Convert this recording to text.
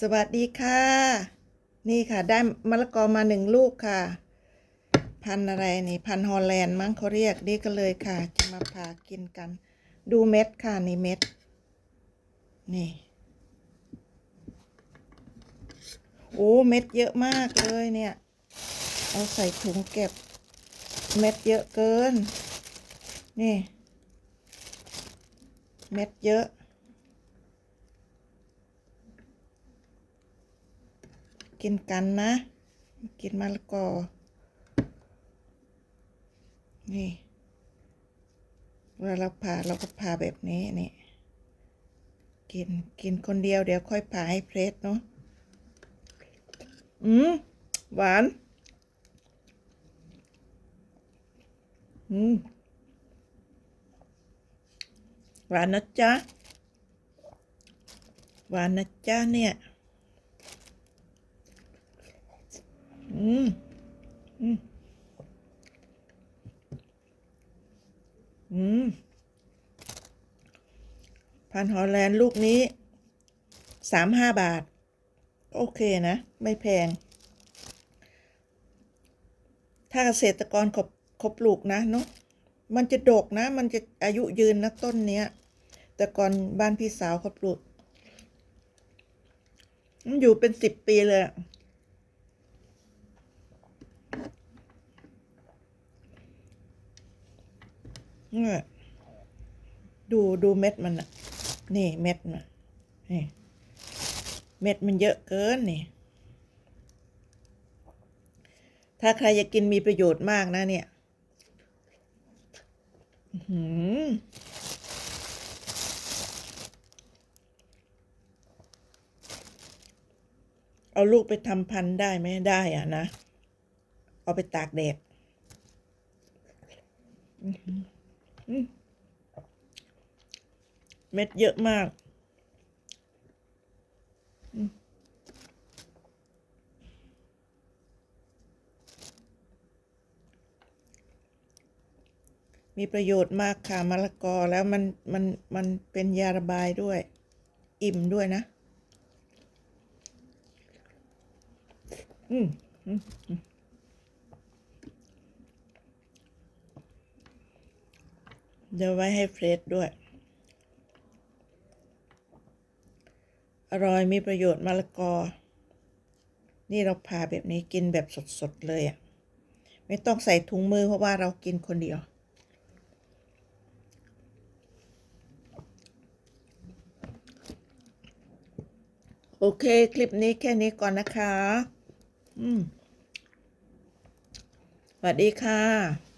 สวัสดีค่ะ นี่ค่ะ ได้มะละกอมาหนึ่งลูกค่ะ พันอะไรนี่ พันฮอลแลนด์มั้งเขาเรียกนี่ก็เลยค่ะ จะมาผ่ากินกัน ดูเม็ดค่ะนี่เม็ด นี่ โอ้เม็ดเยอะมากเลยเนี่ย เอาใส่ถุงเก็บ เม็ดเยอะเกิน นี่ เม็ดเยอะ กินกันนะ กินมะละกอ นี่เวลาเราผ่าเราก็ผ่าแบบนี้นี่ กินกินคนเดียวเดี๋ยวค่อยผ่าให้เพรสเนาะ อืมหวาน อืมหวานนะจ๊ะ หวานนะจ๊ะเนี่ย มอืมอืมพันฮอลแลนด์ลูกนี้สามห้าบาท โอเคนะ ไม่แพง ถ้าเกษตรกรขาเขาปลูกนะเนาะมันจะดกนะ มันจะอายุยืนนะต้นเนี้ย แต่ก่อนบ้านพี่สาวเขาปลูก มันอยู่เป็นสิบปีเลยอะ เนี่ยดูดูเม็ดมันอะนี่เม็ดมันนี่เม็ดมันเยอะเกินนี่ ถ้าใครอยากกินมีประโยชน์มากนะเนี่ยหือเอาลูกไปทำพันธุ์ได้ไหมได้อะนะ เอาไปตากแดดอื้อหืออื้อ เม็ดเยอะมากมีประโยชน์มากค่ะมะละกอแล้วมันมันมันเป็นยาระบายด้วย อิ่มด้วยนะ อืมอืม เดี๋ยวไว้ให้เฟรชด้วย อร่อยมีประโยชน์มะละกอ นี่เราผ่าแบบนี้กินแบบสดๆเลยอะ่ะ ไม่ต้องใส่ถุงมือเพราะว่าเรากินคนเดียว โอเค คลิปนี้แค่นี้ก่อนนะคะ อืมสวัสดีค่ะ